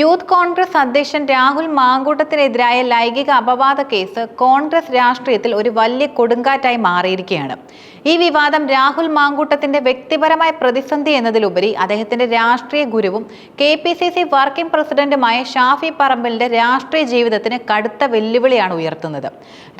Youth Congress അധ്യക്ഷൻ രാഹുൽ മാങ്കൂട്ടത്തിനെതിരായ ലൈംഗിക അപവാദ കേസ് കോൺഗ്രസ് രാഷ്ട്രീയത്തിൽ ഒരു വലിയ കൊടുങ്കാറ്റായി മാറിയിരിക്കുകയാണ്. ഈ വിവാദം രാഹുൽ മാങ്കൂട്ടത്തിന്റെ വ്യക്തിപരമായ പ്രതിസന്ധി എന്നതിലുപരി അദ്ദേഹത്തിന്റെ രാഷ്ട്രീയ ഗുരുവും K P C C working പ്രസിഡന്റുമായ ഷാഫി പറമ്പലിന്റെ രാഷ്ട്രീയ ജീവിതത്തിന് കടുത്ത വെല്ലുവിളിയാണ് ഉയർത്തുന്നത്.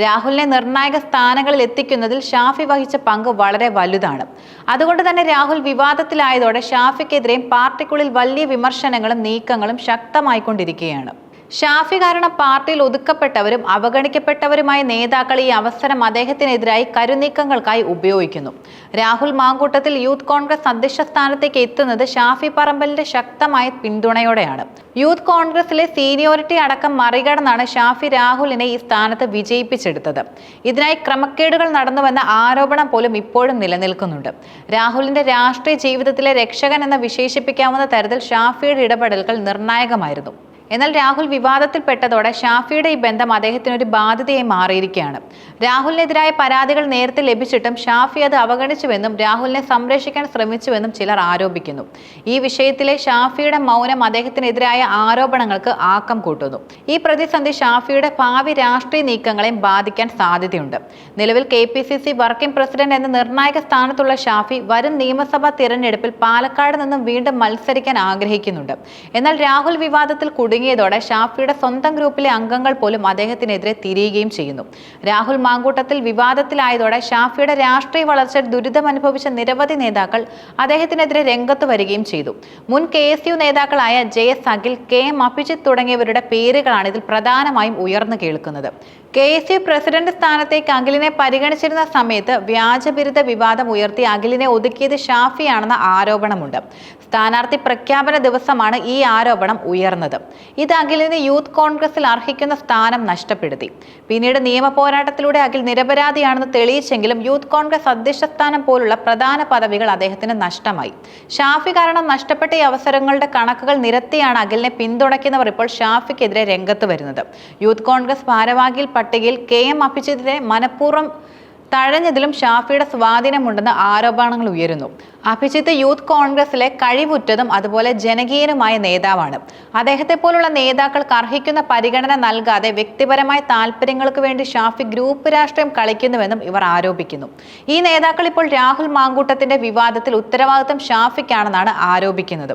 രാഹുലിനെ നിർണായക സ്ഥാനങ്ങളിൽ എത്തിക്കുന്നതിൽ ഷാഫി വഹിച്ച പങ്ക് വളരെ വലുതാണ്. അതുകൊണ്ട് തന്നെ രാഹുൽ വിവാദത്തിലായതോടെ ഷാഫിക്കെതിരെയും പാർട്ടിക്കുള്ളിൽ വലിയ വിമർശനങ്ങളും നീക്കങ്ങളും ശക്തമായിക്കൊണ്ടിരിക്കുകയാണ്. ഷാഫി കാരണം പാർട്ടിയിൽ ഒതുക്കപ്പെട്ടവരും അവഗണിക്കപ്പെട്ടവരുമായ നേതാക്കൾ ഈ അവസരം അദ്ദേഹത്തിനെതിരായി കരുനീക്കങ്ങൾക്കായി ഉപയോഗിക്കുന്നു. രാഹുൽ മാങ്കൂട്ടത്തിൽ യൂത്ത് കോൺഗ്രസ് അധ്യക്ഷ സ്ഥാനത്തേക്ക് എത്തുന്നത് ഷാഫി പറമ്പലിന്റെ ശക്തമായ പിന്തുണയോടെയാണ്. യൂത്ത് കോൺഗ്രസിലെ സീനിയോറിറ്റി അടക്കം മറികടന്നാണ് ഷാഫി രാഹുലിനെ ഈ സ്ഥാനത്ത് വിജയിപ്പിച്ചെടുത്തത്. ഇതിനായി ക്രമക്കേടുകൾ നടന്നുവെന്ന ആരോപണം പോലും ഇപ്പോഴും നിലനിൽക്കുന്നുണ്ട്. രാഹുലിന്റെ രാഷ്ട്രീയ ജീവിതത്തിലെ രക്ഷകൻ എന്ന് വിശേഷിപ്പിക്കാവുന്ന തരത്തിൽ ഷാഫിയുടെ ഇടപെടലുകൾ നിർണായകമായിരുന്നു. എന്നാൽ രാഹുൽ വിവാദത്തിൽപ്പെട്ടതോടെ ഷാഫിയുടെ ഈ ബന്ധം അദ്ദേഹത്തിന് ഒരു ബാധ്യതയായി മാറിയിരിക്കുകയാണ്. രാഹുലിനെതിരായ പരാതികൾ നേരത്തെ ലഭിച്ചിട്ടും ഷാഫി അത് അവഗണിച്ചുവെന്നും രാഹുലിനെ സംരക്ഷിക്കാൻ ശ്രമിച്ചുവെന്നും ചിലർ ആരോപിക്കുന്നു. ഈ വിഷയത്തിലെ ഷാഫിയുടെ മൗനം അദ്ദേഹത്തിനെതിരായ ആരോപണങ്ങൾക്ക് ആക്കം കൂട്ടുന്നു. ഈ പ്രതിസന്ധി ഷാഫിയുടെ ഭാവി രാഷ്ട്രീയ നീക്കങ്ങളെയും ബാധിക്കാൻ സാധ്യതയുണ്ട്. നിലവിൽ K P C C working president എന്ന നിർണായക സ്ഥാനത്തുള്ള ഷാഫി വരും നിയമസഭാ തിരഞ്ഞെടുപ്പിൽ പാലക്കാട് നിന്നും വീണ്ടും മത്സരിക്കാൻ ആഗ്രഹിക്കുന്നുണ്ട്. എന്നാൽ രാഹുൽ വിവാദത്തിൽ കുടുങ്ങിയതോടെ ഷാഫിയുടെ സ്വന്തം ഗ്രൂപ്പിലെ അംഗങ്ങൾ പോലും അദ്ദേഹത്തിനെതിരെ തിരിയുകയും ചെയ്യുന്നു. രാഹുൽ മാങ്കൂട്ടത്തിൽ വിവാദത്തിലായതോടെ ഷാഫിയുടെ രാഷ്ട്രീയ വളർച്ച ദുരിതമനുഭവിച്ച നിരവധി നേതാക്കൾ അദ്ദേഹത്തിനെതിരെ രംഗത്ത് വരികയും ചെയ്തു. മുൻ കെ എസ് യു നേതാക്കളായ J S Akhil K M Abhijith തുടങ്ങിയവരുടെ പേരുകളാണ് ഇതിൽ പ്രധാനമായും ഉയർന്നു കേൾക്കുന്നത്. കെ എസ് യു പ്രസിഡന്റ് സ്ഥാനത്തേക്ക് അഖിലിനെ പരിഗണിച്ചിരുന്ന സമയത്ത് വ്യാജബിരുദ വിവാദം ഉയർത്തി അഖിലിനെ ഒതുക്കിയത് ഷാഫിയാണെന്ന ആരോപണമുണ്ട്. സ്ഥാനാർത്ഥി പ്രഖ്യാപന ദിവസമാണ് ഈ ആരോപണം ഉയർന്നത്. ഇത് അഖിലിന് യൂത്ത് കോൺഗ്രസിൽ അർഹിക്കുന്ന സ്ഥാനം നഷ്ടപ്പെടുത്തി. പിന്നീട് നിയമ പോരാട്ടത്തിലൂടെ അഖിൽ നിരപരാധിയാണെന്ന് തെളിയിച്ചെങ്കിലും യൂത്ത് കോൺഗ്രസ് അധ്യക്ഷ സ്ഥാനം പോലുള്ള പ്രധാന പദവികൾ അദ്ദേഹത്തിന് നഷ്ടമായി. ഷാഫി കാരണം നഷ്ടപ്പെട്ട ഈ അവസരങ്ങളുടെ കണക്കുകൾ നിരത്തിയാണ് അഖിലിനെ പിന്തുണയ്ക്കുന്നവർ ഇപ്പോൾ ഷാഫിക്കെതിരെ രംഗത്ത് വരുന്നത്. യൂത്ത് കോൺഗ്രസ് ഭാരവാഹിയിൽ പട്ടികയിൽ കെ എം അഭിജിത്തിനെ മനഃപൂർവം തഴഞ്ഞതിലും ഷാഫിയുടെ സ്വാധീനമുണ്ടെന്ന് ആരോപണങ്ങൾ ഉയരുന്നു. അഭിജിത്ത് യൂത്ത് കോൺഗ്രസിലെ കഴിവുറ്റതും അതുപോലെ ജനകീയനുമായ നേതാവാണ്. അദ്ദേഹത്തെ പോലുള്ള നേതാക്കൾക്ക് അർഹിക്കുന്ന പരിഗണന നൽകാതെ വ്യക്തിപരമായ താല്പര്യങ്ങൾക്ക് വേണ്ടി ഷാഫി ഗ്രൂപ്പ് രാഷ്ട്രീയം കളിക്കുന്നുവെന്നും ഇവർ ആരോപിക്കുന്നു. ഈ നേതാക്കൾ ഇപ്പോൾ രാഹുൽ മാങ്കൂട്ടത്തിന്റെ വിവാദത്തിൽ ഉത്തരവാദിത്തം ഷാഫിക്കാണെന്നാണ് ആരോപിക്കുന്നത്.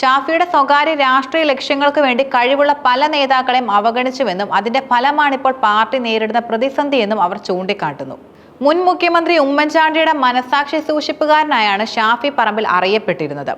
ഷാഫിയുടെ സ്വകാര്യ രാഷ്ട്രീയ ലക്ഷ്യങ്ങൾക്ക് വേണ്ടി കഴിവുള്ള പല നേതാക്കളെയും അവഗണിച്ചുവെന്നും അതിന്റെ ഫലമാണ് ഇപ്പോൾ പാർട്ടി നേരിടുന്ന പ്രതിസന്ധിയെന്നും അവർ ചൂണ്ടിക്കാട്ടുന്നു. മുൻ മുഖ്യമന്ത്രി ഉമ്മൻചാണ്ടിയുടെ മനസാക്ഷി സൂക്ഷിപ്പുകാരനായാണ് ഷാഫി പറമ്പിൽ അറിയപ്പെട്ടിരുന്നത്.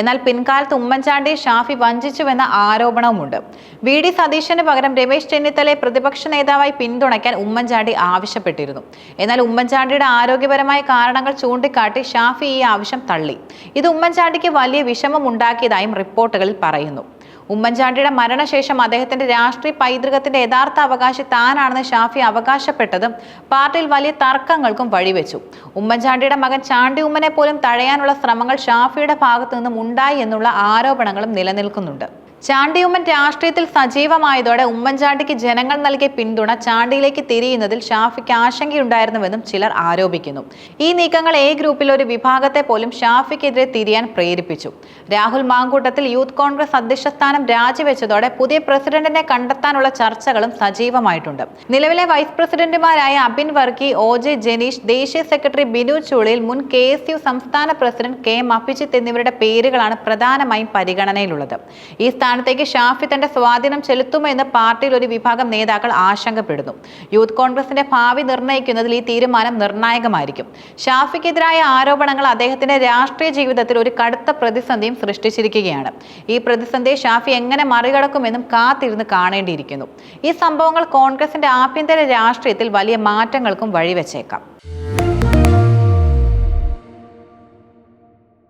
എന്നാൽ പിൻകാലത്ത് ഉമ്മൻചാണ്ടി ഷാഫി വഞ്ചിച്ചുവെന്ന ആരോപണവുമുണ്ട്. വി. ഡി. സതീശന് പകരം രമേശ് ചെന്നിത്തലയെ പ്രതിപക്ഷ നേതാവായി പിന്തുണയ്ക്കാൻ ഉമ്മൻചാണ്ടി ആവശ്യപ്പെട്ടിരുന്നു. എന്നാൽ ഉമ്മൻചാണ്ടിയുടെ ആരോഗ്യപരമായ കാരണങ്ങൾ ചൂണ്ടിക്കാട്ടി ഷാഫി ഈ ആവശ്യം തള്ളി. ഇത് ഉമ്മൻചാണ്ടിക്ക് വലിയ വിഷമമുണ്ടാക്കിയതായും റിപ്പോർട്ടുകളിൽ പറയുന്നു. ഉമ്മൻചാണ്ടിയുടെ മരണശേഷം അദ്ദേഹത്തിന്റെ രാഷ്ട്രീയ പൈതൃകത്തിന്റെ യഥാർത്ഥ അവകാശി താനാണെന്ന് ഷാഫി അവകാശപ്പെട്ടതും പാർട്ടിയിൽ വലിയ തർക്കങ്ങൾക്കും വഴിവെച്ചു. ഉമ്മൻചാണ്ടിയുടെ മകൻ ചാണ്ടി ഉമ്മനെ പോലും തഴയാനുള്ള ശ്രമങ്ങൾ ഷാഫിയുടെ ഭാഗത്തു നിന്നും ഉണ്ടായി എന്നുള്ള ആരോപണങ്ങളും നിലനിൽക്കുന്നുണ്ട്. ചാണ്ടിയുമ്മൻ രാഷ്ട്രീയത്തിൽ സജീവമായതോടെ ഉമ്മൻചാണ്ടിക്ക് ജനങ്ങൾ നൽകിയ പിന്തുണ ചാണ്ടിയിലേക്ക് തിരിയുന്നതിൽ ഷാഫിക്ക് ആശങ്കയുണ്ടായിരുന്നുവെന്നും ചിലർ ആരോപിക്കുന്നു. ഈ നീക്കങ്ങൾ എ ഗ്രൂപ്പിലെ ഒരു വിഭാഗത്തെ പോലും ഷാഫിക്കെതിരെ തിരിയാൻ പ്രേരിപ്പിച്ചു. രാഹുൽ മാങ്കൂട്ടത്തിൽ യൂത്ത് കോൺഗ്രസ് അധ്യക്ഷ സ്ഥാനം രാജിവെച്ചതോടെ പുതിയ പ്രസിഡന്റിനെ കണ്ടെത്താനുള്ള ചർച്ചകളും സജീവമായിട്ടുണ്ട്. നിലവിലെ വൈസ് പ്രസിഡന്റുമാരായ അബിൻ വർക്കി ഒ ജെ ജനീഷ് ദേശീയ സെക്രട്ടറി ബിനു ചൂളിൽ മുൻ കെ എസ് യു സംസ്ഥാന പ്രസിഡന്റ് കെ എം അഭിജിത്ത് എന്നിവരുടെ പേരുകളാണ് പ്രധാനമായും പരിഗണനയിലുള്ളത്. ഈ സ്ഥാനത്തേക്ക് ഷാഫി തന്റെ സ്വാധീനം ചെലുത്തുമോ എന്ന് പാർട്ടിയിൽ ഒരു വിഭാഗം നേതാക്കൾ ആശങ്കപ്പെടുന്നു. യൂത്ത് കോൺഗ്രസിന്റെ ഭാവി നിർണയിക്കുന്നതിൽ ഈ തീരുമാനം നിർണായകമായിരിക്കും. ഷാഫിക്കെതിരായ ആരോപണങ്ങൾ അദ്ദേഹത്തിന്റെ രാഷ്ട്രീയ ജീവിതത്തിൽ ഒരു കടുത്ത പ്രതിസന്ധിയും സൃഷ്ടിച്ചിരിക്കുകയാണ്. ഈ പ്രതിസന്ധി ഷാഫി എങ്ങനെ മറികടക്കുമെന്നും കാത്തിരുന്ന് കാണേണ്ടിയിരിക്കുന്നു. ഈ സംഭവങ്ങൾ കോൺഗ്രസിന്റെ ആഭ്യന്തര രാഷ്ട്രീയത്തിൽ വലിയ മാറ്റങ്ങൾക്കും വഴിവെച്ചേക്കാം.